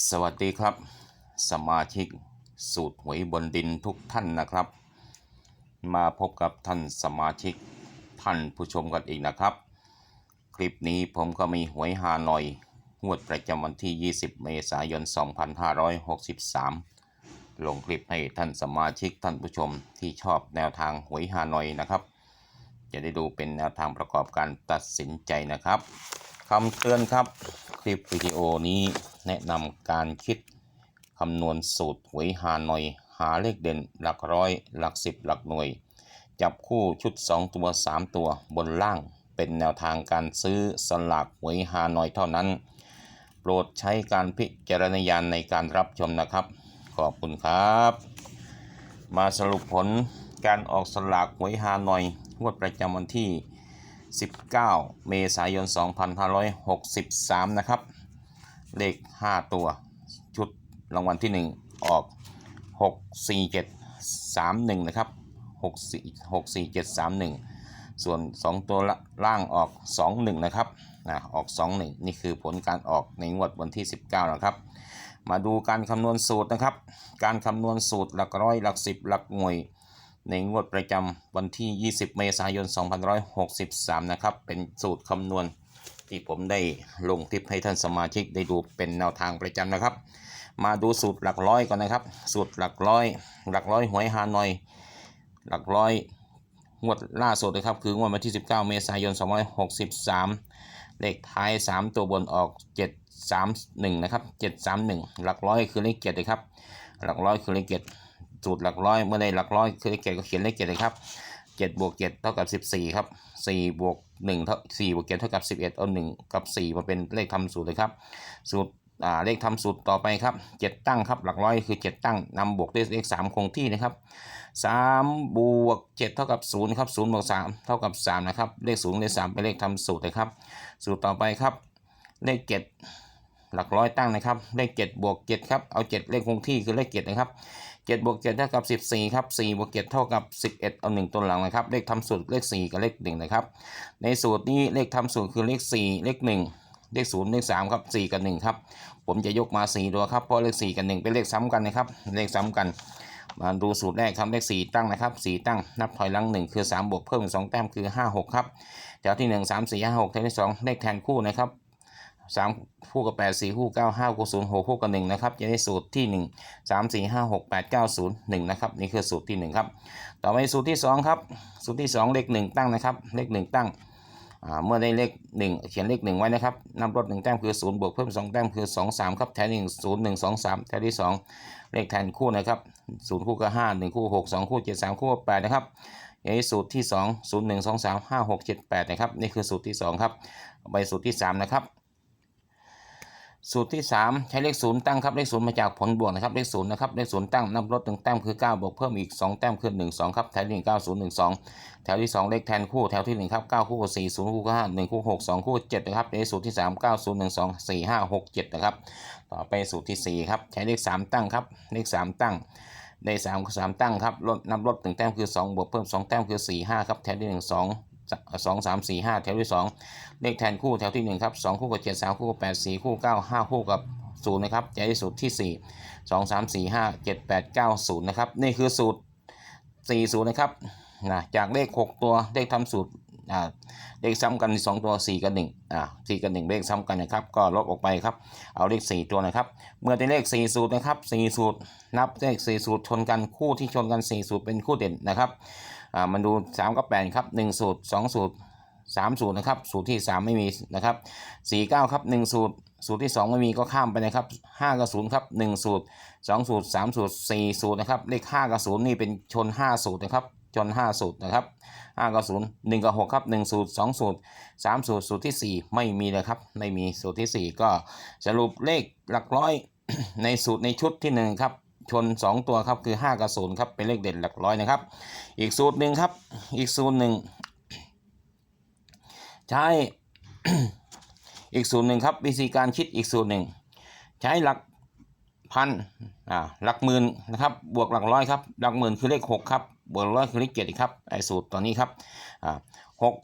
สวัสดีครับ สมาชิกสูตรหวยบนดินทุกท่านนะครับ มาพบกับท่านสมาชิกท่านผู้ชมกันอีกนะครับ คลิปนี้ผมก็มีหวยฮานอยงวดประจำวันที่ 20 เมษายน 2563 ลงคลิปให้ท่านสมาชิกท่านผู้ชมที่ชอบแนวทางหวยฮานอยนะครับ จะได้ดูเป็นแนวทางประกอบการตัดสินใจนะครับคำเตือนครับคลิปวิดีโอนี้ แนะนำการคิดคำนวณสูตรหวยฮานอย หาเลขเด่นหลักร้อย หลักสิบหลักหน่วย จับคู่ชุด 2 ตัว 3 ตัวบนล่าง เป็นแนวทางการซื้อสลากหวยฮานอยเท่านั้น โปรดใช้การพิจารณญาณในการรับชมนะครับ ขอบคุณครับ มาสรุปผลการออกสลากหวยฮานอยงวดประจำวันที่ 19 เมษายน 2563 นะครับ เลข 5 ตัว ชุดรางวัลที่ 1 ออก 64731 นะครับ 64 64731 ส่วน 2 ตัวล่างออก 21 นะครับนะออก 21 นี่คือผลการออกในงวดวันที่ 19 นะครับ มาดูการคำนวณสูตรนะครับ การคำนวณสูตรหลักร้อยหลักสิบหลักหน่วยในงวดประจำวันที่ 20 เมษายน 2563 นะครับ เป็นสูตรคำนวณ ที่ผมได้ลงคลิปให้ท่านสมาชิกได้ดูเป็นแนวทางประจำนะครับ มาดูสูตรหลักร้อยก่อนนะครับสูตรหลักร้อยหลักร้อยหวยฮานอย หลักร้อยงวดล่าสุดนะครับ คืองวดวันที่ 19 เมษายน 2563 เลขท้าย 3 ตัวบนออก 731 นะครับ 731 หลักร้อยคือเลขเจ็ดเลยครับ หลักร้อยคือเลขเจ็ดสูตรหลักร้อยเมื่อใดหลักร้อยคือเลขเจ็ดก็เขียนเลขเจ็ดเลยครับ เจ็ดบวกเจ็ดเท่ากับสิบสี่ครับสี่บวกหนึ่งเท่าสี่บวกเจ็ดเท่ากับสิบเอ็ดเอาหนึ่งกับสี่มาเป็นเลขทำสูตรเลยครับ สูตรอ่าเลขทำสูตรต่อไปครับเจ็ดตั้งครับหลักร้อยคือเจ็ดตั้งนำบวกด้วยเลขสามคงที่นะครับสามบวกเจ็ดเท่ากับศูนย์ครับศูนย์บวกสามเท่ากับสามนะครับเลขศูนย์เลขสามเป็นเลขทำสูตรเลยครับ สูตรต่อไปครับเลขเจ็ด หลักร้อยตั้งนะครับ เลขเจ็ดบวกเจ็ดครับ เอาเจ็ดเลขคงที่คือเลขเจ็ดนะครับเจ็ดบวกเจ็ดเท่ากับสิบสี่ครับสี่บวกเจ็ดเท่ากับสิบเอ็ดเอาหนึ่งตัวหลังนะครับ เลขทำสูตรเลขสี่กับเลขหนึ่งนะครับ ในสูตรนี้เลขทำสูตรคือเลขสี่เลขหนึ่งเลขศูนย์เลขสามครับสี่กับหนึ่งครับ ผมจะยกมาสี่ตัวครับเพราะเลขสี่กับหนึ่งเป็นเลขซ้ำกันนะครับ เลขซ้ำกันมาดูสูตรแรกครับเลขสี่ตั้งนะครับสี่ตั้งนับถอยหลังหนึ่งคือสามบวกเพิ่มสองแต้มคือห้าหกครับแถวที่หนึ่งสามสี่ห้าหกแถวที่สองเลขแทนคู่นะครับ สามคู่กับแปดสี่คู่เก้าห้าคู่ศูนย์หกคู่กับหนึ่งนะครับจะได้สูตรที่หนึ่งสามสี่ห้าหกแปดเก้าศูนย์หนึ่งนะครับนี่คือสูตรที่หนึ่งครับต่อไปสูตรที่สองครับสูตรที่สองเลขหนึ่งตั้งนะครับเลขหนึ่งตั้งเมื่อได้เลขหนึ่งเขียนเลขหนึ่งไว้นะครับนำลดหนึ่งแต้มคือศูนย์บวกเพิ่มสองแต้มคือสองสามครับแถวหนึ่งศูนย์หนึ่งสองสามแถวที่สองเลขแทนคู่นะครับศูนย์คู่กับห้าหนึ่งคู่หกสองคู่เจ็ดสามคู่แปดนะครับอย่างนี้สูตรที่สองศูนย์หนึ่งสองสามห้าหกเจ็ดแปดนะครับนี่คือสูตรที่สองครับไปสูตรที่สามนะครับ สูตรที่ 3 ใช้เลขศูนย์ตั้งครับเลขศูนย์มาจากผลบวกนะครับเลขศูนย์นะครับเลขศูนย์ตั้งนับลดหนึ่งแต้มคือ 9 บวกเพิ่มอีก 2 แต้มคือ 1 2 ครับแถวที่หนึ่งเก้าศูนย์หนึ่งสองแถวที่ 2 เลขแทนคู่แถวที่ 1 ครับ 9 คู่ 4 0 คู่5 1 คู่ 6 2 คู่ 7 นะครับในสูตรที่ 3 9 0 1 2 4 5 6 7 นะครับ ต่อไปสูตรที่ 4 ครับ ใช้เลข 3 ตั้งครับเลข 3 ตั้งได้3 3ตั้งครับลดนับลด1แต้มคือ 2 บวกเพิ่ม 2 แต้มคือ 4 5 ครับแถวที่ 1 2 สองสามสี่ห้าแถวที่สองเลขแทนคู่แถวที่หนึ่งครับสองคู่กับเจ็ดสามคู่กับแปดสี่คู่เก้าห้าคู่กับศูนย์นะครับใจะได้สูตรที่สี่สองสามสี่ห้าเจ็ดแปดเก้าศูนย์นะครับนี่คือสูตรสี่ศูนย์นะครับนะจากเลขหกตัวเลขทำสูตรอ่าเลขซ้ำกันสองตัวสี่กับหนึ่งอ่าสี่กับหนึ่งเลขซ้ำกันนะครับก็ลบออกไปครับเอาเลขสี่ตัวนะครับเมื่อได้เลขสี่สูตรนะครับสี่สูตรนับเลขสี่สูตรชนกันคู่ที่ชนกันสี่สูตรเป็นคู่เด่นนะครับ อ่ามันดู3กับ8ครับ1สูตร2สูตร3สูตรนะครับสูตรที่ 3 ไม่มีนะครับ4 9ครับ1สูตรสูตรที่ 2 ไม่มีก็ข้ามไปนะครับ5กับ0ครับ1สูตร2สูตร3สูตร4สูตรนะครับเลข5กับ0นี่เป็นชน 5 สูตรนะครับชน5 สูตรนะครับ5กับ0 1กับ6ครับ1สูตร2สูตร3สูตรสูตรที่ 4 ไม่มีเลยครับไม่มีสูตรที่ 4 ก็สรุปเลขหลักร้อยในสูตรในชุดที่ 1 ครับ ชน 2 ตัวครับคือ 5 กับ0ครับเป็นเลขเด่นหลักร้อยนะครับ อีกสูตรหนึ่งครับ อีกสูตรหนึ่งใช้อีกสูตรหนึ่งครับวิธีการคิดอีกสูตรหนึ่งใช้หลักพันอ่าหลักหมื่นนะครับบวกหลักร้อยครับหลักหมื่นคือเลขหกครับบวกร้อยคือเลขเจ็ดครับไอ้สูตรตัวนี้ครับอ่าหก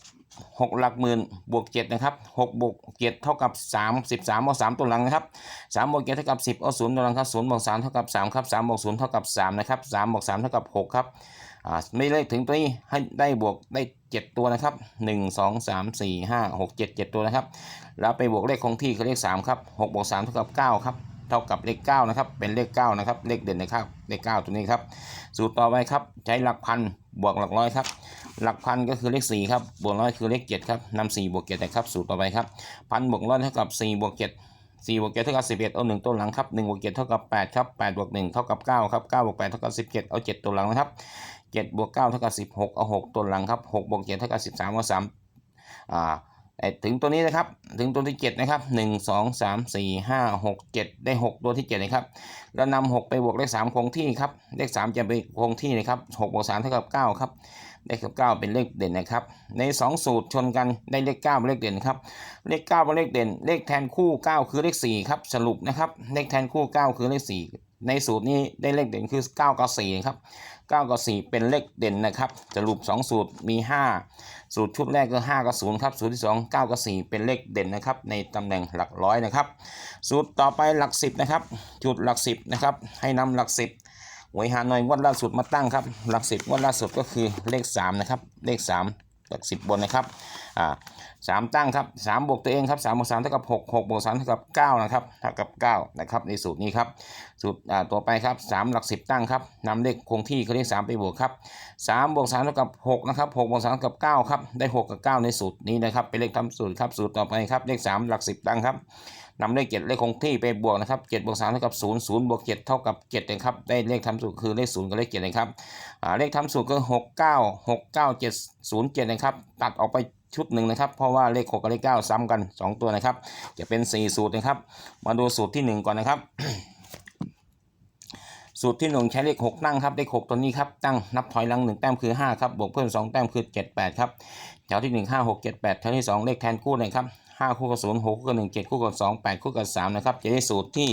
หกหลักหมื่นบวกเจ็ดนะครับหกบวกเจ็ดเท่ากับสามสิบสามเอาสามตัวหลังนะครับสามบวกเจ็ดเท่ากับสิบเอาศูนย์ตัวหลังครับศูนย์บวกสามเท่ากับสามครับสามบวกศูนย์เท่ากับสามนะครับสามบวกสามเท่ากับหกครับอ่าไม่เลขถึงตัวนี้ให้ได้บวกได้เจ็ดตัวนะครับหนึ่งสองสามสี่ห้าหกเจ็ดเจ็ดตัวนะครับแล้วไปบวกเลขคงที่คือเลขสามครับหกบวกสามเท่ากับเก้าครับเท่ากับเลขเก้านะครับ เป็นเลขเก้านะครับ เลขเด่นนะครับ เลขเก้าตัวนี้ครับ สูตรต่อไปครับ ใช้หลักพัน บวกหลักร้อยครับ หลักพันก็คือเลขสี่ครับบวกร้อยคือเลขเจ็ดครับนำสี่บวกเจ็ดนะครับสูตรต่อไปครับพันบวกร้อยเท่ากับสี่บวกเจ็ดสี่บวกเจ็ดเท่ากับสิบเอ็ดเอาหนึ่งตัวหลังครับหนึ่งบวกเจ็ดเท่ากับแปดครับแปดบวกหนึ่งเท่ากับเก้าครับเก้าบวกแปดเท่ากับสิบเจ็ดเอาเจ็ดตัวหลังนะครับเจ็ดบวกเก้าเท่ากับสิบหกเอาหกตัวหลังครับหกบวกเจ็ดเท่ากับสิบสามเอาสามอ่าถึงตัวนี้นะครับ ถึงตัวที่ 7 นะครับ 1 2 3 4 5 6 7 ได้ 6 ตัวที่ 7 นะครับ แล้วนำ6ไปบวกเลข3คงที่ครับ เลข3จะไปคงที่นะครับ6บวก3เท่ากับ 9 ครับ เลข9เป็นเลขเด่นนะครับ ใน 2 สูตรชนกันได้เลข9เป็นเลขเด่นครับ เลข9เป็นเลขเด่น เลขแทนคู่ 9 คือเลข4ครับสรุปนะครับ เลขแทนคู่ 9 คือเลข 4 ในสูตรนี้ได้เลขเด่นคือ 9 กับ4ครับ9กับ4เป็นเลขเด่นนะครับสรุป 2 สูตรมี 5 สูตรชุดแรกก็5กับ0ครับสูตรที่ 2 9กับ4เป็นเลขเด่นนะครับในตำแหน่งหลักร้อยนะครับ สูตรต่อไปหลัก 10นะครับจุดหลัก10นะครับให้นำหลัก 10 วยหาหน่อยงวดล่าสุดมาตั้งครับหลัก10งวดล่าสุดก็คือเลข3นะครับเลข 3 หลัก10บนนะครับอ่าสามตั้งครับสามบวกตัวเองครับสามบวกสามเท่ากับหกหกบวกสามเท่ากับเก้านะครับเท่ากับเก้านะครับในสูตรนี้ครับสูตรอ่าตัวไปครับสามหลักสิบตั้งครับนำเลขคงที่คือเลขสามไปบวกครับสามบวกสามเท่ากับหกนะครับหกบวกสามเท่ากับเก้าครับได้หกกับเก้าในสูตรนี้นะครับเป็นเลขทำสูตรครับสูตรต่อไปครับเลขสามหลักสิบตั้งครับ นำเลขเจ็ดเลขคงที่ไปบวกนะครับเจ็ดบวกสามเท่ากับศูนย์ศูนย์บวกเจ็ดเท่ากับเจ็ดนะครับได้เลขทำสูตรคือเลขศูนย์กับเลขเจ็ดนะครับเลขทำสูตรก็หกเก้าหกเก้าเจ็ดศูนย์เจ็ดนะครับตัดออกไปชุดหนึ่งนะครับ เพราะว่าเลข6กับเลข9ซ้ำกัน 2 ตัวนะครับ จะเป็น 4 สูตรนะครับ มาดูสูตรที่ 1 ก่อนนะครับสูตรที่1ใช้เลข6ตั้งครับเลข6ตัวนี้ครับตั้งนับถอยหลัง1แต้มคือ 5 ครับบวกเพิ่ม 2 แต้มคือ 7 8 ครับ แถวที่1 5 6 7 8แถวที่2เลขแทนคู่นะครับ5คู่กับ0 6คู่กับ1 7คู่กับ2 8คู่กับ3นะครับจะได้สูตรที่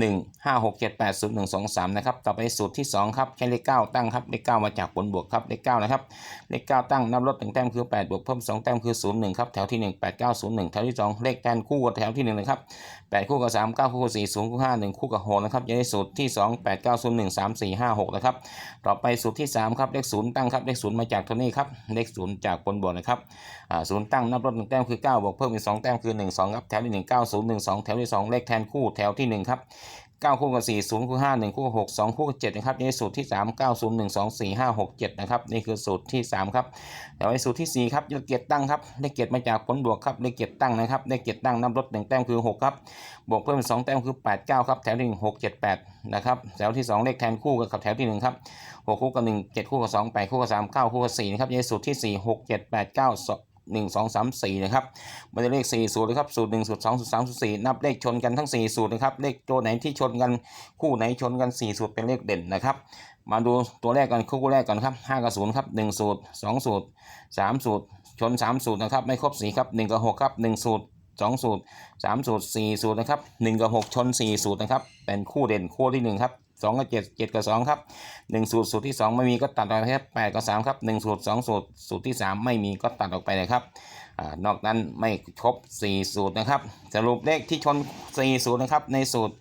1 5 6 7 8 0 1 2 3 นะครับ ต่อไปสูตรที่ 2 ครับ ใช้เลข 9 ตั้งครับ เลข 9 มาจากผลบวกครับ เลข 9 นะครับ เลข 9 ตั้งนับลด1แต้มคือ 8 บวกเพิ่ม 2 แต้มคือ 0 1 ครับ แถวที่ 1 8 9 0 1 แถวที่ 2 เลขแทนคู่กับแถวที่ 1 นะครับ 8 คู่กับ 3 9 คู่กับ 4 0 คู่ 5 1 คู่กับ6นะครับจะได้สูตรที่ 2 8 9 0 1 3 4 5 6 นะครับ ต่อไปสูตรที่ 3 ครับ เลข 0 ตั้งครับ เลข 0 มาจากตัวนี้ครับ เลข 0 จากผลบวกนะครับอ่า0ตั้งนับลด1แต้มคือ 9 บวกเพิ่มอีก2แต้มคือ 1 2 ครับ แถวที่ 1 9 0 1 2 แถวที่ 2 เลขแทนคู่ แถวที่ 1 ครับ 9 คู่กับ 4 0 คู่ 5 1 คู่กับ6 2 คู่กับ7นะครับนี่สูตรที่ 3 9 0 1 2 4 5 6 7นะครับนี่คือสูตรที่ 3 ครับเดี๋ยวไปสูตรที่ 4 ครับเลขเกียรติตั้งครับเลขเกียรติมาจากผลบวกครับเลขเกียรติตั้งนะครับเลขเกียรติตั้งนับลด1แต้มคือ 6 ครับ บวกเพิ่ม 2 แต้มคือ 8 9 ครับ แถวที่1 6 7 8 นะครับแถวที่ 2 เลขแทนคู่กับแถวที่ 1 ครับ 6 คู่กับ 1 7 คู่กับ 2 8 คู่กับ 3 9 คู่กับ4นะครับนี่สูตรที่ 4 6 7 8 9 1 2 3 4นะครับมันจะเลข4สูตรนะครับสูตร1สูตร2สูตร3สูตร4นับเลขชนกันทั้ง 4 สูตรนะครับเลขตัวไหนที่ชนกันคู่ไหนชนกัน 4 สูตรเป็นเลขเด่นนะครับมาดูตัวแรกกันคู่แรกก่อนครับ5กับ0ครับ1สูตร2สูตร3สูตรชน 3 สูตรนะครับไม่ครบ4ครับ1กับ6ครับ1สูตร2สูตร3สูตร4สูตรนะครับ1กับ6ชน 4 สูตรนะครับเป็นคู่เด่นคู่ที่1ครับ 2กับ7 7กับ2ครับ1สูตรสูตรที่2ไม่มีก็ตัดออกไปครับ8กับ3ครับ1สูตร2สูตรสูตรที่3ไม่มีก็ตัดออกไปนะครับอนอกนั้นไม่ครบ4สูตรนะครับ สรุปเลขที่ชน4สูตรนะครับในสูตร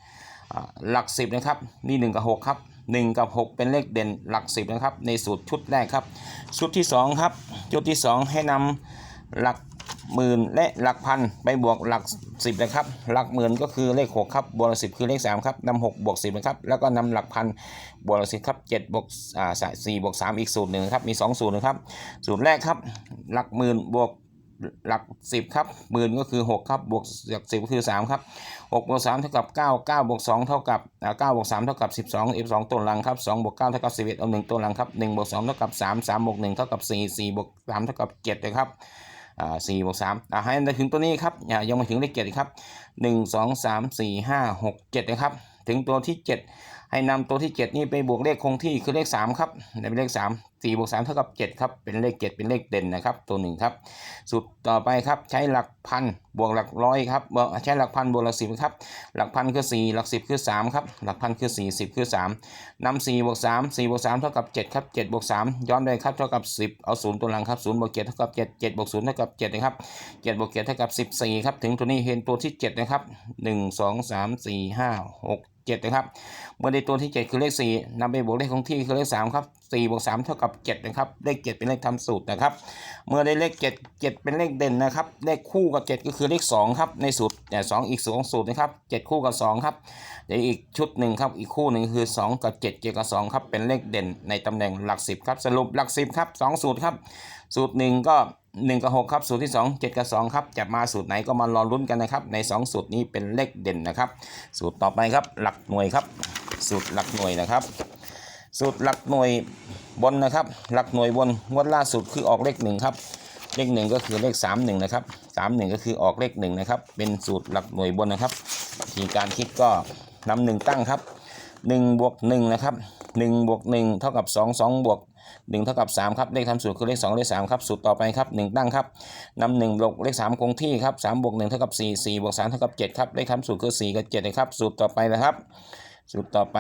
หลัก10นะครับนี่1กับ6ครับ1กับ6เป็นเลขเด่นหลัก10นะครับในสูตรชุดแรกครับ ชุดที่2ครับชุดที่2ให้นำหลัก หมื่นและหลักพันไปบวกหลัก10นะครับ หลักหมื่นก็คือเลข6ครับบวกหลัก10คือเลข3ครับนำ6บวก10นะครับ แล้วก็นำหลักพันบวกหลัก10ครับ7บวกอ่า4บวก3อีกสูตรหนึ่งครับมี2สูตรนะครับ สูตรแรกครับ หลักหมื่นบวกหลัก 10 ครับหมื่นก็คือ 6 ครับบวกหลัก10ก็คือ 3 ครับ6บวก3เท่ากับ 9 9บวก2เท่ากับอ่า9บวก3เท่ากับ 12 12 ตัวหลังครับ2บวก9เท่ากับ11เอา1ตัวหลังครับ1บวก2เท่ากับ 3 3บวก1เท่ากับ 4 4บวก3เท่ากับ7นะครับ สี่บวกสามให้ได้ถึงตัวนี้ครับยังมาถึงเลขเจ็ดครับหนึ่งสองสามสี่ห้าหกเจ็ดนะครับ ถึงตัวที่เจ็ด ให้นำตัวที่ 7 นี้ไปบวกเลขคงที่คือเลข 3 ครับได้เป็นเลข 3 4บวก3เท่ากับ 7 ครับ เป็นเลข 7 เป็นเลขเด่นนะครับ ตัวหนึ่งครับสูตรต่อไปครับ ใช้หลักพันบวกหลักร้อยครับบวกใช้หลักพันบวกหลักสิบครับ หลักพันคือ 4 หลักสิบคือ 3 ครับ หลักพันคือ 4 10 คือ 3นำ4บวก 3 4 บวก 3 เท่ากับ 7 ครับ 7 บวก 3 ย้อนไปครับ เท่ากับ 10 เอา 0 ตัวหลังครับ0บวก7เท่ากับ 7 7บวก0เท่ากับ7นะครับ7บวก7เท่ากับ 14 ครับ ถึงตัวนี้เห็นตัวที่ 7 นะครับ 1 2 3 4 5 6 7นะครับเมื่อได้ตัวที่ 7 คือเลข 4นำไปบวกเลขคงที่คือเลข3ครับ4บวก3เท่ากับ7นะครับเลข 7 เป็นเลขทำสูตรนะครับ เมื่อได้เลข 7 7 เป็นเลขเด่นนะครับเลขคู่กับ 7 ก็คือเลข2ครับในสูตรแต่2อีก2สูตรนะครับ7คู่กับ2ครับเดี๋ยวอีกชุดหนึ่งครับอีกคู่หนึ่งคือ 2 กับ 7 7กับ2ครับเป็นเลขเด่นในตำแหน่งหลัก 10ครับสรุปหลัก 10ครับ2สูตรครับสูตร1ก็ 1 กับ 6 ครับสูตรที่ 2 7 กับ 2 ครับจะมาสูตรไหนก็มารอลุ้นกันนะครับ ใน 2 สูตรนี้เป็นเลขเด่นนะครับ สูตรต่อไปครับหลักหน่วยครับ สูตรหลักหน่วยนะครับ สูตรหลักหน่วยบนนะครับ หลักหน่วยบนงวดล่าสุดคือออกเลขหนึ่งครับเลขหนึ่งก็คือเลขสามหนึ่งนะครับสามหนึ่งก็คือออกเลขหนึ่งนะครับ เป็นสูตรหลักหน่วยบนนะครับทีการคิดก็นำหนึ่งตั้งครับหนึ่งบวกหนึ่งนะครับหนึ่งบวกหนึ่งเท่ากับสองสองบวก หนึ่งเท่ากับสามครับเลขทำสูตรคือเลขสองเลขสามครับสูตรต่อไปครับหนึ่งตั้งครับนำหนึ่งบวกเลขสามคงที่ครับสามบวกหนึ่งเท่ากับสี่สี่บวกสามเท่ากับเจ็ดครับเลขทำสูตรคือสี่กับเจ็ดนะครับสูตรต่อไปนะครับ สูตรต่อไป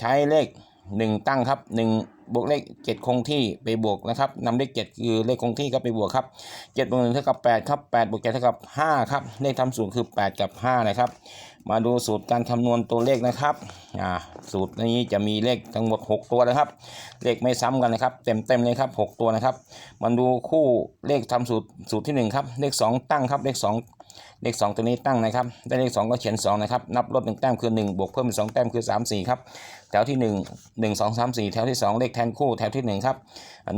ใช้เลข 1 ตั้งครับ1บวกเลข 7 คงที่ไปบวกนะครับนำเลข 7 คือเลขคงที่ก็ไปบวกครับ7บวก1เท่ากับ8ครับ8บวก7เท่ากับ5ครับเลขทำสูตรคือ 8 กับ5นะครับ มาดูสูตรการคำนวณตัวเลขนะครับอ่าสูตรนี้จะมีเลขทั้งหมด 6 ตัวนะครับ เลขไม่ซ้ำกันนะครับ เต็มเต็มเลยครับ 6 ตัวนะครับ มาดูคู่เลขทำสูตรสูตรที่ 1 ครับ เลข 2 ตั้งครับ เลข 2 เลข 2 ตัวนี้ตั้งนะครับ ได้เลข 2 ก็เขียน2นะครับ นับลด1แต้มคือ 1 บวกเพิ่ม 2 แต้มคือ 3 4 ครับ แถวที่ 1 1 2 3 4 แถวที่ 2 เลขแทนคู่แถวที่ 1 ครับ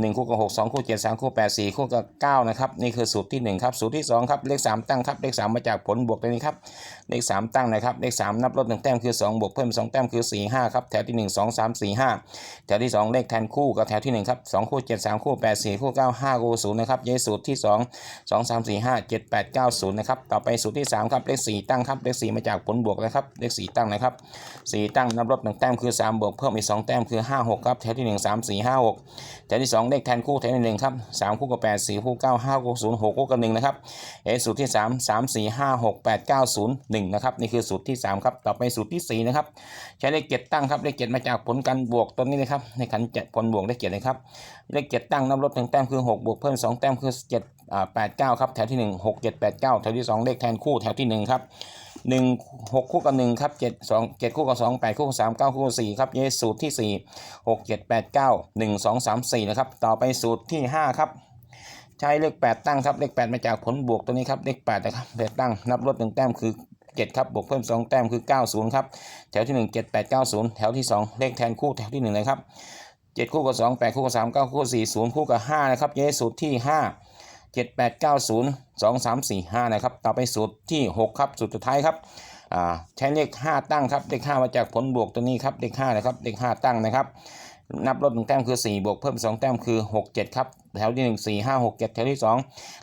หนึ่งคู่กับ 6 2 คู่ 7 3 คู่ 8 4 คู่กับ 9 นะครับ นี่คือสูตรที่ 1 ครับ สูตรที่ 2 ครับ เลข 3 ตั้งครับ เลข 3 มาจากผลบวกตัวนี้ครับ เลข 3 ตั้งนะครับ เลข 3 นับลด1แต้มคือ 2 บวกเพิ่ม 2 แต้มคือ 4 5 ครับ แถวที่ 1 2 3 4 5 แถวที่ 2 เลขแทนคู่กับแถวที่ 1 ครับ 2 คู่ 7 3 คู่ 8 4 คู่ 9 5 คู่ 0 นะครับย้ายสูตรที่ 2 2 3 4 5 7 8 9 0 นะครับ ต่อไปสูตรที่ 3 ครับ เลข 4 ตั้งครับ เลข 4 มาจากผลบวกนะครับ เลข 4 ตั้งนะครับ 4 ตั้งนับลด1แต้มคือ3บวกเพิ่มอีก 2 แต้มคือ 5 6 ครับแถวที่ 1 3 4 5 6แถวที่ 2 เลขแทนคู่แถวที่1ครับ3คู่กับ 8 4 คู่ 9 5 คู่ 0 6 คู่กับ1นะครับเอสูตรที่ 3 3 4 5 6 8 9 0 1นะครับนี่คือสูตรที่ 3 ครับ ต่อไปสูตรที่ 4 นะครับ ใช้เลข7ตั้งครับเลข7มาจากผลการบวกตัวนี้นะครับในขันเจ็ดผลบวกเลข7นะครับเลข7ตั้งนับลด1แต้มคือ 6 บวกเพิ่ม 2 แต้มคือ7อ่า8 9ครับแถวที่ 1 6 7 8 9แถวที่ 2 เลขแทนคู่แถวที่1ครับ หนึ่งหกคู่กับหนึ่งครับเจ็ดสองเจ็ดคู่กับสองแปดคู่กับสามเก้าคู่กับสี่ครับเยสูตรที่สี่หกเจ็ดแปดเก้าหนึ่งสองสามสี่นะครับ ต่อไปสูตรที่ห้าครับ ใช้เลขแปดตั้งครับ เลขแปดมาจากผลบวกตัวนี้ครับ เลขแปดนะครับเลขตั้งนับลดหนึ่งแต้มคือเจ็ดครับบวกเพิ่มสองแต้มคือเก้าศูนย์ครับ แถวที่หนึ่งเจ็ดแปดเก้าศูนย์แถวที่สองเลขแทนคู่แถวที่หนึ่งเลยครับเจ็ดคู่กับสองแปดคู่กับสามเก้าคู่กับสี่ศูนย์คู่กับห้านะครับเยสูตรที่ห้าเจ็ดแปดเก้าศูนย์สองสามสี่ห้านะครับ ต่อไปสูตรที่หกครับ สูตรสุดท้ายครับใช้เลขห้าตั้งครับ เลขห้ามาจากผลบวกตัวนี้ครับ เลขห้านะครับ เลขห้าตั้งนะครับ นับลดหนึ่งแต้มคือสี่บวกเพิ่มสองแต้มคือหกเจ็ดครับ แถวที่หนึ่งสี่ห้าหกเจ็ดแถวที่สอง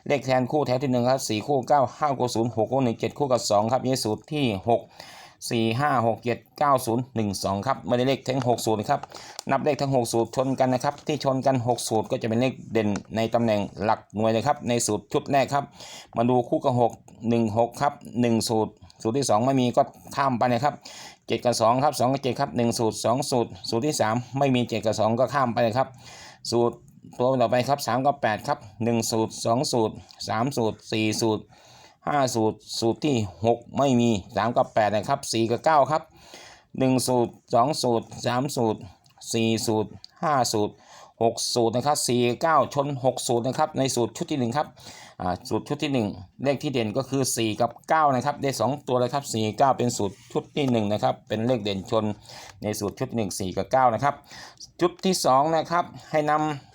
เลขแทนคู่แถวที่หนึ่งครับสี่คู่เก้าห้าคู่ศูนย์หกคู่หนึ่งเจ็ดคู่กับสองครับนี่สูตรที่ห กสี่ห้าหกเจ็ดเก้าศูนย์หนึ่งสองครับไม่ได้เลขทั้งหกสูตรนะครับ นับเลขทั้ง6สูตรชนกันนะครับ ที่ชนกัน6สูตรก็จะเป็นเลขเด่นในตำแหน่งหลักหน่วยเลยครับ ในสูตรชุดแรกครับ มาดูคู่กับ6 1 6 ครับ 1 สูตร สูตรที่ 2 ไม่มีก็ข้ามไปนะครับ7กับ2ครับ2กับ7ครับ1 สูตร 2 สูตร สูตรที่ 3 ไม่มี 7 กับ 2 ก็ข้ามไปเลยครับ สูตรตัวต่อไปครับ3กับ8ครับ1 สูตร 2 สูตร 3 สูตร 4 สูตร 5 สูตร สูตรที่ 6 ไม่มี 3 กับ 8 นะครับ 4 กับ 9 ครับ 1 สูตร 2 สูตร 3 สูตร 4 สูตร 5 สูตร 6 สูตรนะครับ4 9 ชน 6 สูตรนะครับ ในสูตรชุดที่ 1 ครับอ่าสูตรชุดที่ 1 เลขที่เด่นก็คือ 4 กับ 9 นะครับ ได้ 2 ตัวเลยครับ 4 9 เป็นสูตรชุดที่ 1 นะครับ เป็นเลขเด่นชนในสูตรชุดที่1 4 กับ 9 นะครับ ชุดที่ 2 นะครับ ให้น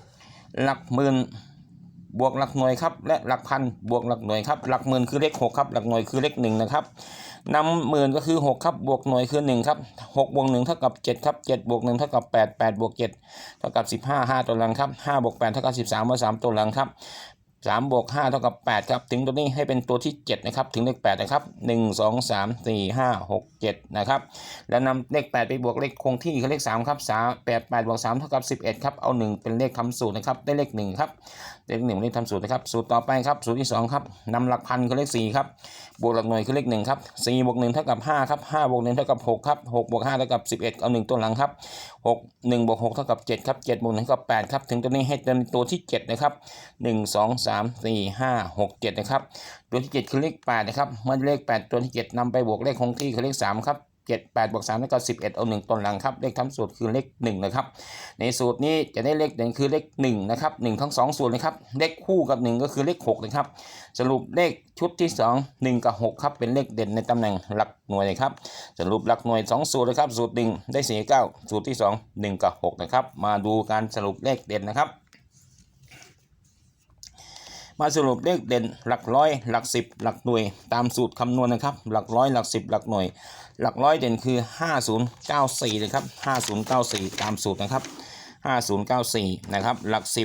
ำหลักหมื่น บวกหลักหน่วยครับและหลักพันบวกหลักหน่วยครับหลักหมื่นคือเลข6ครับหลักหน่วยคือเลข1นะครับนำหมื่นก็คือ6ครับบวกหน่วยคือ1ครับ6บวก1เท่ากับ7ครับ7บวก1เท่ากับ8 8บวก7เท่ากับ15 5ตัวหลังครับ5บวก8เท่ากับ13มา3ตัวหลังครับ สามบวกห้าเท่ากับแปดครับ ถึงตัวนี้ให้เป็นตัวที่เจ็ดนะครับ ถึงเลขแปดนะครับหนึ่งสองสามสี่ห้าหกเจ็ดนะครับ แล้วนำเลขแปดไปบวกเลขคงที่คือเลขสามครับสามแปดแปดบวกสามเท่ากับสิบเอ็ดครับ เอาหนึ่งเป็นเลขคำสูตรนะครับ ได้เลขหนึ่งครับ เลขหนึ่งเลขคำสูตรนะครับ สูตรต่อไปครับ สูตรที่สองครับนำหลักพันคือเลขสี่ครับ บวกหลักหน่วยคือเลขหนึ่งครับสี่บวกหนึ่งเท่ากับห้าครับห้าบวกหนึ่งเท่ากับหกครับหกบวกห้าเท่ากับสิบเอ็ดเอาหนึ่งตัวหลังครับหกหนึ่งบวกหกเท่ากับเจ็ดครับเจ็ดบวกหนึ่งเท่ากับแปดครับถึงตัวนี้ให้เป็นตัวที่เจ็ดนะครับหนึ่งสองสามสี่ห้าหกเจ็ดนะครับตัวที่เจ็ดคือเลขแปดนะครับเมื่อเลขแปดตัวที่เจ็ดนำไปบวกเลขคงที่คือเลขสามครับ เจ็ดแปดบวกสามเท่ากับสิบเอ็ดเอาหนึ่งตัวหลังครับ เลขทำสูตรคือเลขหนึ่งนะครับ ในสูตรนี้จะได้เลขเด่นคือเลขหนึ่งนะครับหนึ่งทั้งสองสูตรเลยครับ เลขคู่กับหนึ่งก็คือเลขหกนะครับ สรุปเลขชุดที่สองหนึ่งกับหกครับ เป็นเลขเด่นในตำแหน่งหลักหน่วยเลยครับ สรุปหลักหน่วยสองสูตรเลยครับ สูตรหนึ่งได้สี่เก้าสูตรที่สองหนึ่งกับหกนะครับ มาดูการสรุปเลขเด่นนะครับมาสรุปเลขเด่นหลักร้อย หลักสิบหลักหน่วย ตามสูตรคำนวณนะครับ หลักร้อยหลักสิบหลักหน่วย หลักร้อยเด่นคือ 5094นะครับ5094 ตามสูตรนะครับ 5094 นะครับ หลัก 10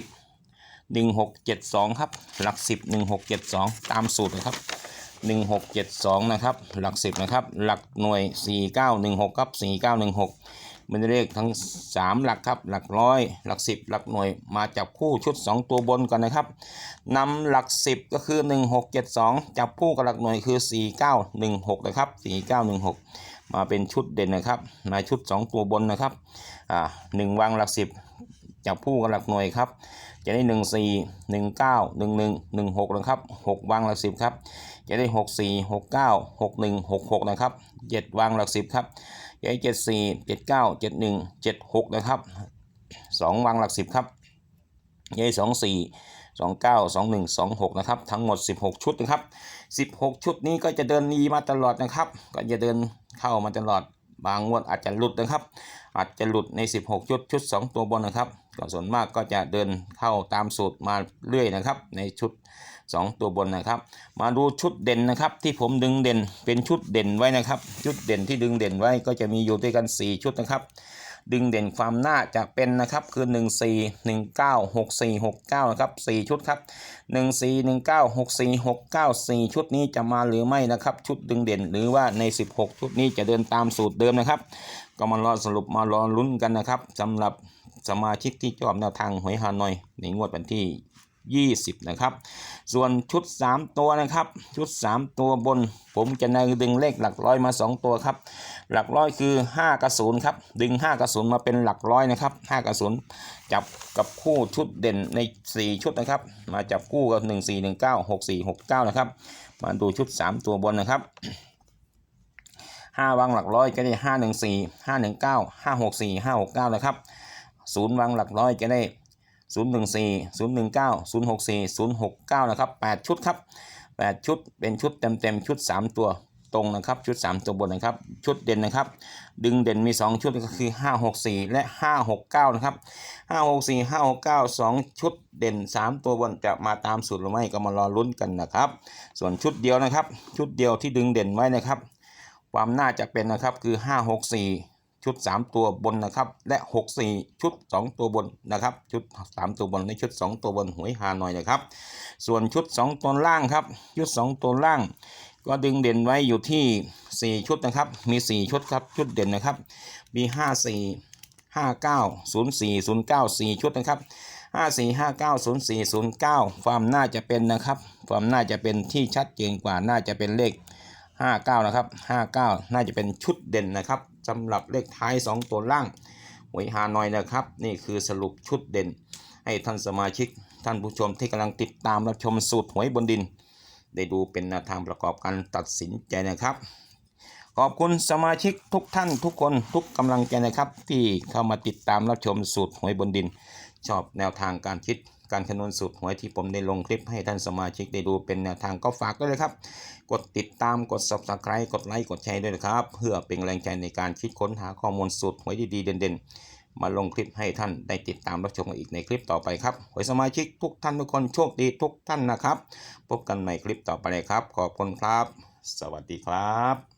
1672 ครับ หลัก 10 1672 ตามสูตรนะครับ 1672 นะครับ หลัก 10 นะครับ หลักหน่วย 4916 ครับ 4916 มันเลขทั้ง 3 หลักครับ หลักร้อย หลักสิบหลักหน่วย มาจับคู่ชุด 2 ตัวบนก่อนนะครับนำหลัก 10 ก็คือ 1672 จับคู่กับหลักหน่วยคือ 4916 นะครับ 4916 มาเป็นชุดเด่นนะครับ มาชุด 2 ตัวบนนะครับ อ่าหนึ่งวางหลัก 10 จับคู่กับหลักหน่วยครับ จะได้ 1 4 1 9 1 1 1 6 นะครับ 6 วางหลัก 10 ครับ จะได้6 4 6 9 6 1 6 6นะครับ7วางหลัก10ครับจะได้7 4 7 9 7 1 7 6นะครับ2วางหลัก10ครับจะได้2 4 2 9 2 1 2 6นะครับทั้งหมด16ชุดนะครับ16ชุดนี้ก็จะเดินดีมาตลอดนะครับ ก็จะเดินเข้ามาตลอดบางงวดอาจจะหลุดนะครับ อาจจะหลุดใน 16 ชุดชุด 2 ตัวบนนะครับก็ส่วนมากก็จะเดินเข้าตามสูตรมาเรื่อยนะครับ ในชุด 2 ตัวบนนะครับ มาดูชุดเด่นนะครับที่ผมดึงเด่นเป็นชุดเด่นไว้นะครับ ชุดเด่นที่ดึงเด่นไว้ก็จะมีอยู่ด้วยกัน 4 ชุดนะครับ ดึงเด่นความน่าจะเป็นนะครับคือ 1 4 1 9 6 4 6 9นะครับ4ชุดครับ 1 4 1 9 6 4 6 9 4 ชุดนี้จะมาหรือไม่นะครับ ชุดดึงเด่นหรือว่าใน 16 ชุดนี้จะเดินตามสูตรเดิมนะครับ ก็มารอสรุปมารอลุ้นกันนะครับสำหรับสมาชิกที่ชอบแนวทางหวยฮานอยในงวดวันที่ 20 นะครับ ส่วนชุด 3 ตัวนะครับ ชุด 3 ตัวบน ผมจะนดึงเลขหลักร้อยมา 2 ตัวครับ หลักร้อยคือ 5 กระสุนครับ ดึง 5 กระสุนมาเป็นหลักร้อยนะครับ 5 กระสุนจับกับคู่ชุดเด่นใน 4 ชุดนะครับ มาจับคู่กับ 1 4 1 9 6 4 6 9 นะครับ มาดูชุด 3 ตัวบนนะครับห้าวางหลักร้อยจะได้ห้าหนึ่งสี่ห้าหนึ่งเก้าห้าหกสี่ห้าหกเก้านะครับศูนย์วางหลักร้อยจะได้ ศูนย์หนึ่งสี่ศูนย์หนึ่งเก้าศูนย์หกสี่ศูนย์หกเก้านะครับแปดชุดครับแปดชุดเป็นชุดเต็มๆ ชุดสามตัวตรงนะครับ ชุดสามตัวบนนะครับ ชุดเด่นนะครับ ดึงเด่นมีสองชุดก็คือห้าหกสี่และห้าหกเก้านะครับห้าหกสี่ห้าหกเก้าสองชุดเด่นสามตัวบนจะมาตามสูตรหรือไม่ก็มารอลุ้นกันนะครับ ส่วนชุดเดียวนะครับ ชุดเดียวที่ดึงเด่นไว้นะครับ ความน่าจะเป็นนะครับคือ 5 6 4 ชุด 3 ตัวบนนะครับ และ 6 4 ชุด 2 ตัวบนนะครับ ชุด 3 ตัวบนในชุด 2 ตัวบนหวยฮานอยนะครับ ส่วนชุด 2 ตัวล่างครับ ชุด 2 ตัวล่าง ก็ดึงเด่นไว้อยู่ที่ 4 ชุดนะครับ มี 4 ชุดครับ ชุดเด่นนะครับ มี 5 4 5 9 0 4 0 9 4 ชุดนะครับ 5 4 5 9 0 4 0 9 ความน่าจะเป็นนะครับ ความน่าจะเป็นที่ชัดเจนกว่าน่าจะเป็นเลข 59 นะครับ 59 น่าจะเป็นชุดเด่นนะครับ สำหรับเลขท้าย 2 ตัวล่างหวยฮานอยนะครับ นี่คือสรุปชุดเด่น ให้ท่านสมาชิก ท่านผู้ชมที่กำลังติดตามรับชมสูตรหวยบนดิน ได้ดูเป็นแนวทางประกอบการตัดสินใจนะครับ ขอบคุณสมาชิกทุกท่านทุกคนทุกกำลังใจนะครับ ที่เข้ามาติดตามรับชมสูตรหวยบนดิน ชอบแนวทางการคิด การคำนวณสูตรหวยที่ผมได้ลงคลิปให้ท่านสมาชิกได้ดูเป็นแนวทางก็ฝากด้วยเลยครับ กดติดตามกด subscribe กดไลค์กดแชร์ด้วยนะครับ เพื่อเป็นแรงใจในการคิดค้นหาข้อมูลสูตรหวยดีๆเด่นๆ มาลงคลิปให้ท่านได้ติดตามรับชมกันอีกในคลิปต่อไปครับหวยสมาชิกทุกท่านทุกคนโชคดีทุกท่านนะครับ พบกันใหม่คลิปต่อไปเลยครับ ขอบคุณครับ สวัสดีครับ